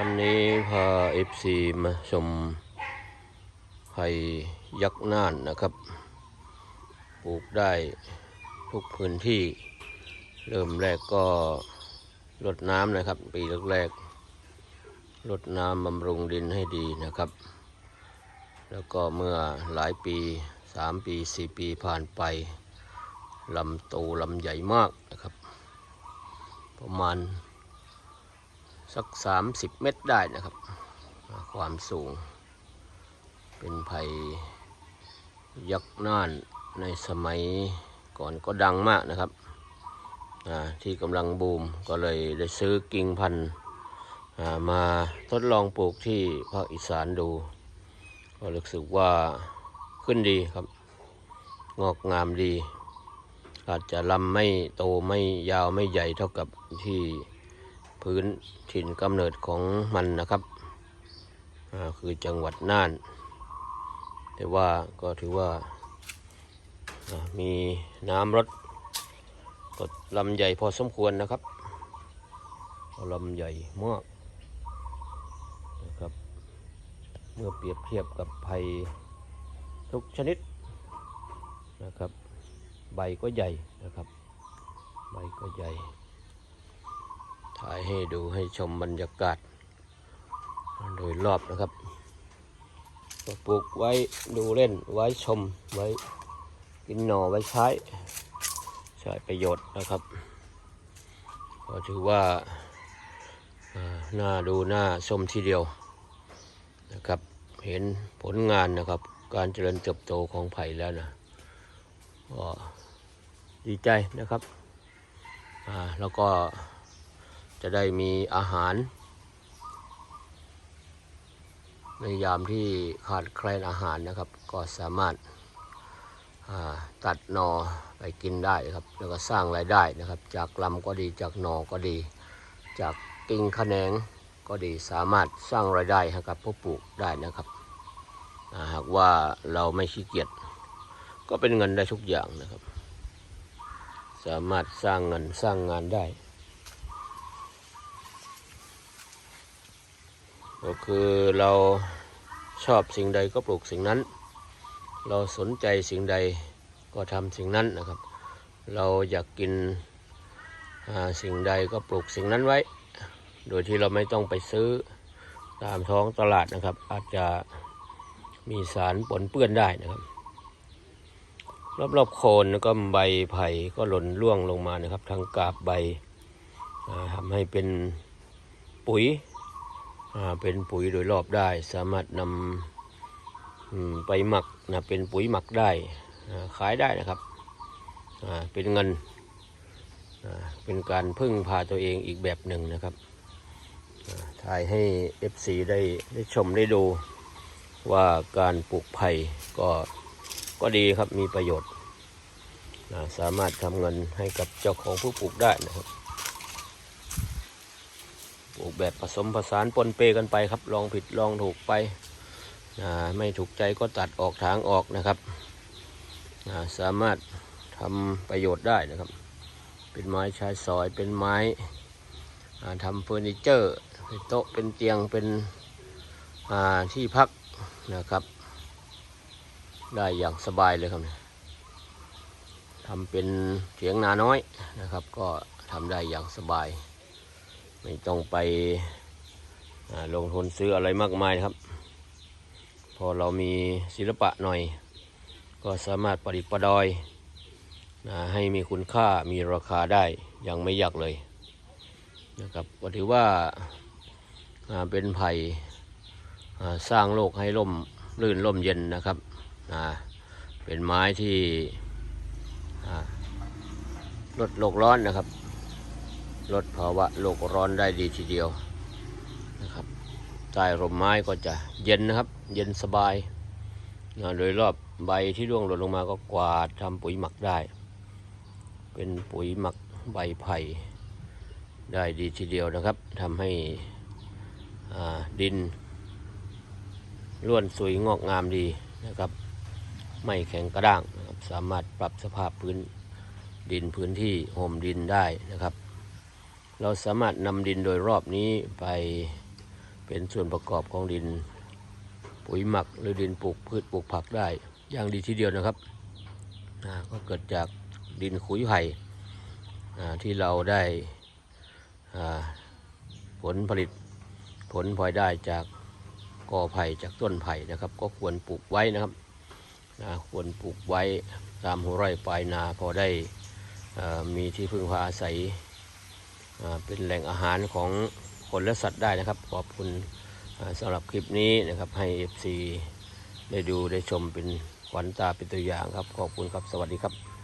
วันนี้พาเอฟซีมาชมไผ่ยักษ์น่านนะครับ ปลูกได้ทุกพื้นที่ เริ่มแรกก็รดน้ำนะครับ ปีแรกๆรดน้ำบำรุงดินให้ดีนะครับ แล้วก็เมื่อหลายปีสามปีสี่ปีผ่านไปลำโตลำใหญ่มากนะครับ ประมาณ สัก 30 เมตรได้นะครับ ความสูง เป็นไผ่ยักษ์น่านในสมัยก่อนก็ดังมากนะครับ ที่กำลังบูมก็เลยได้ซื้อกิ่งพันธุ์มาทดลองปลูกที่ภาคอีสานดู ก็รู้สึกว่าขึ้นดีครับ งอกงามดี อาจจะลำไม่โตไม่ยาวไม่ใหญ่เท่ากับที่ พื้นถิ่นกำเนิดของมันนะครับคือจังหวัดน่าน แต่ว่าก็ถือว่ามีน้ำรดก็ลำใหญ่พอสมควรนะครับลำใหญ่มากนะครับ เมื่อเปรียบเทียบกับไผ่ทุกชนิดนะครับ ใบก็ใหญ่นะครับ ใบก็ใหญ่ ถ่ายให้ดูให้ชมบรรยากาศ โดยรอบนะครับก็ปลูกไว้ดูเล่นไว้ชมไว้กินหน่อไว้ใช้ ใช้ประโยชน์นะครับ ก็ถือว่าอ่าน่าดูน่าชมทีเดียวนะครับ เห็นผลงานนะครับ การเจริญเติบโตของไผ่แล้วนะก็ดีใจนะครับอ่าแล้วก็ จะได้มีอาหาร ในยามที่ขาดแคลนอาหารนะครับ ก็สามารถาตัดหนอไปกินได้ครับ แล้วก็สร้างรายได้นะครับ จากลำก็ดีจากหนอก็ดี จากกิ่งขแขนงก็ดีสามารถสร้างรายได้ให้กับผู้ปลูกได้นะครับาหากว่าเราไม่ขี้เกียจก็เป็นเงินได้ทุกอย่างนะครับ สามารถสร้างเงินสร้างงานได้ ก็คือเราชอบสิ่งใดก็ปลูกสิ่งนั้น เราสนใจสิ่งใดก็ทำสิ่งนั้นนะครับ เราอยากกินสิ่งใดก็ปลูกสิ่งนั้นไว้ โดยที่เราไม่ต้องไปซื้อตามท้องตลาดนะครับ อาจจะมีสารปนเปื้อนได้นะครับ รอบๆโคนก็ใบไผ่ก็หล่นร่วงลงมานะครับ ทางกาบใบทำให้เป็นปุ๋ย เป็นปุ๋ยโดยรอบได้ สามารถนำไปหมักนะเป็นปุ๋ยหมักได้ขายได้นะครับเป็นเงินเป็นการพึ่งพาตัวเองอีกแบบหนึ่งนะครับอ่าถ่ายให้ FC ได้ได้ชมได้ดูว่าการปลูกไผ่ก็ก็ดีครับมีประโยชน์ สามารถทำเงินให้กับเจ้าของผู้ปลูกได้นะครับ แบบผสมผสานปนเปกันไปครับ ลองผิดลองถูกไป ไม่ถูกใจก็ตัดออกทางออกนะครับาสามารถทำประโยชน์ได้นะครับ เป็นไม้ชายซอยเป็นไม้ทำเฟอร์นิเจอร์เป็นโต๊ะเป็นเตียงเป็นที่พักนะครับ ได้อย่างสบายเลยครับทำเป็นเถียงนาน้อยนะครับ ก็ทำได้อย่างสบาย ไม่ต้องไปลงทุนซื้ออะไรมากมายครับ พอเรามีศิลปะหน่อย ก็สามารถประดิษฐ์ประดอยนะให้มีคุณค่ามีราคาได้อย่างไม่ยากเลยนะครับก็ถือว่าเป็นไผ่สร้างโลกให้ร่มรื่นร่มเย็นนะครับเป็นไม้ที่ลดโลกร้อนนะครับ ลดภาวะโลกร้อนได้ดีทีเดียวนะครับใต้ร่มไม้ก็จะเย็นนะครับ เย็นสบายนะโดยรอบใบที่ร่วงหล่นลงมาก็กวาดทำปุ๋ยหมักได้ เป็นปุ๋ยหมักใบไผ่ได้ดีทีเดียวนะครับทำให้ดินร่วนสวยงอกงามดีนะครับ ไม่แข็งกระด้างนะครับสามารถปรับสภาพพื้นดินพื้นที่ห่มดินได้นะครับ เราสามารถนำดินโดยรอบนี้ไปเป็นส่วนประกอบของดินปุ๋ยหมักหรือดินปลูกพืชปลูกผักได้อย่างดีทีเดียวนะครับก็เกิดจากดินขุยไผ่ที่เราได้ผลผลิตผลพลอยได้จากกอไผ่จากต้นไผ่นะครับ ก็ควรปลูกไว้นะครับควรปลูกไว้ตามหัวไร่ปลายนาพอได้มีที่พึ่งพาอาศัย เป็นแหล่งอาหารของคนและสัตว์ได้นะครับ ขอบคุณสำหรับคลิปนี้นะครับให้ FC ได้ดูได้ชมเป็นขวัญตาเป็นตัวอย่างครับ ขอบคุณครับ สวัสดีครับ